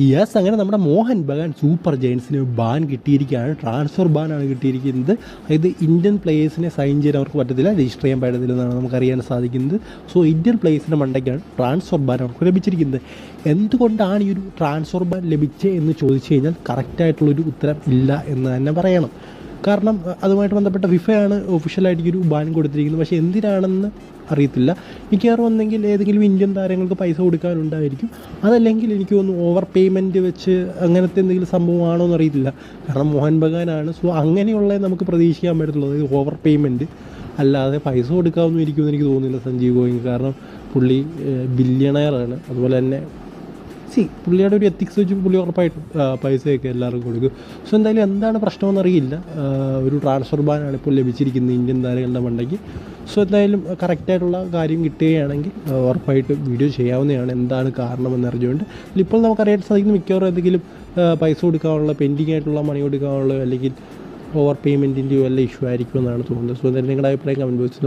Yes അങ്ങനെ നമ്മുടെ Mohan Bagan super ജയൻസിന് ബാൻ കിട്ടിയിരിക്കുകയാണ്. ട്രാൻസ്ഫർ ബാനാണ് കിട്ടിയിരിക്കുന്നത്. അതായത് ഇന്ത്യൻ പ്ലേയേഴ്സിനെ സൈൻ ചെയ്യാൻ അവർക്ക് പറ്റത്തില്ല. രജിസ്റ്റർ ചെയ്യാൻ പറ്റത്തില്ലെന്നാണ് നമുക്കറിയാൻ സാധിക്കുന്നത്. സോ ഇന്ത്യൻ പ്ലേയേഴ്സിന്റെ മണ്ടയ്ക്കാണ് ട്രാൻസ്ഫർ ബാൻ അവർക്ക് ലഭിച്ചിരിക്കുന്നത്. എന്തുകൊണ്ടാണ് ഈ ഒരു ട്രാൻസ്ഫർ ബാൻ ലഭിച്ചത് എന്ന് ചോദിച്ചു കഴിഞ്ഞാൽ കറക്റ്റായിട്ടുള്ളൊരു ഉത്തരം ഇല്ല എന്ന് തന്നെ പറയണം. കാരണം അതുമായിട്ട് ബന്ധപ്പെട്ട ഫിഫയാണ് ഒഫീഷ്യലായിട്ട് ഈ ഒരു ബാൻ കൊടുത്തിരിക്കുന്നത്. പക്ഷേ എന്തിനാണെന്ന് അറിയത്തില്ല. മിക്കവാറും ഒന്നെങ്കിൽ ഏതെങ്കിലും ഇന്ത്യൻ താരങ്ങൾക്ക് പൈസ കൊടുക്കാനുണ്ടായിരിക്കും. അതല്ലെങ്കിൽ എനിക്ക് തോന്നുന്നു ഓവർ പേയ്മെന്റ് വെച്ച് അങ്ങനത്തെ എന്തെങ്കിലും സംഭവമാണോ എന്ന് അറിയത്തില്ല. കാരണം മോഹൻ ബഗാനാണ്. സോ അങ്ങനെയുള്ള നമുക്ക് പ്രതീക്ഷിക്കാൻ പറ്റത്തുള്ളൂ. അതായത് ഓവർ പേയ്മെന്റ് അല്ലാതെ പൈസ കൊടുക്കാമെന്നും ഇരിക്കുമെന്ന് എനിക്ക് തോന്നുന്നില്ല സഞ്ജീവ് ഗോയിങ്. കാരണം പുള്ളി ബില്യണയറാണ് അതുപോലെ തന്നെ സി പുള്ളിയുടെ ഒരു എത്തിക്സ് വെച്ച് പുള്ളി ഉറപ്പായിട്ടും പൈസയൊക്കെ എല്ലാവർക്കും കൊടുക്കും. സോ എന്തായാലും എന്താണ് പ്രശ്നമെന്ന് അറിയില്ല. ഒരു ട്രാൻസ്ഫർ ബാനാണ് ഇപ്പോൾ ലഭിച്ചിരിക്കുന്നത് ഇന്ത്യൻ താരങ്ങളുടെ മണ്ടയ്ക്ക്. സോ എന്തായാലും കറക്റ്റായിട്ടുള്ള കാര്യം കിട്ടുകയാണെങ്കിൽ ഉറപ്പായിട്ട് വീഡിയോ ചെയ്യാവുന്നതാണ്. എന്താണ് കാരണമെന്ന് അറിഞ്ഞുകൊണ്ട്. ഇപ്പോൾ നമുക്കറിയാൻ സാധിക്കുന്ന മിക്കവാറും എന്തെങ്കിലും പൈസ കൊടുക്കാനുള്ള പെൻഡിങ് ആയിട്ടുള്ള മണി കൊടുക്കാനുള്ള അല്ലെങ്കിൽ ഓവർ പേയ്മെന്റിന്റെയോ വല്ല ഇഷ്യൂ ആയിരിക്കുമെന്നാണ് തോന്നുന്നത്. സോ എന്തായാലും നിങ്ങളുടെ അഭിപ്രായം കമന്റ് ബോക്സിൽ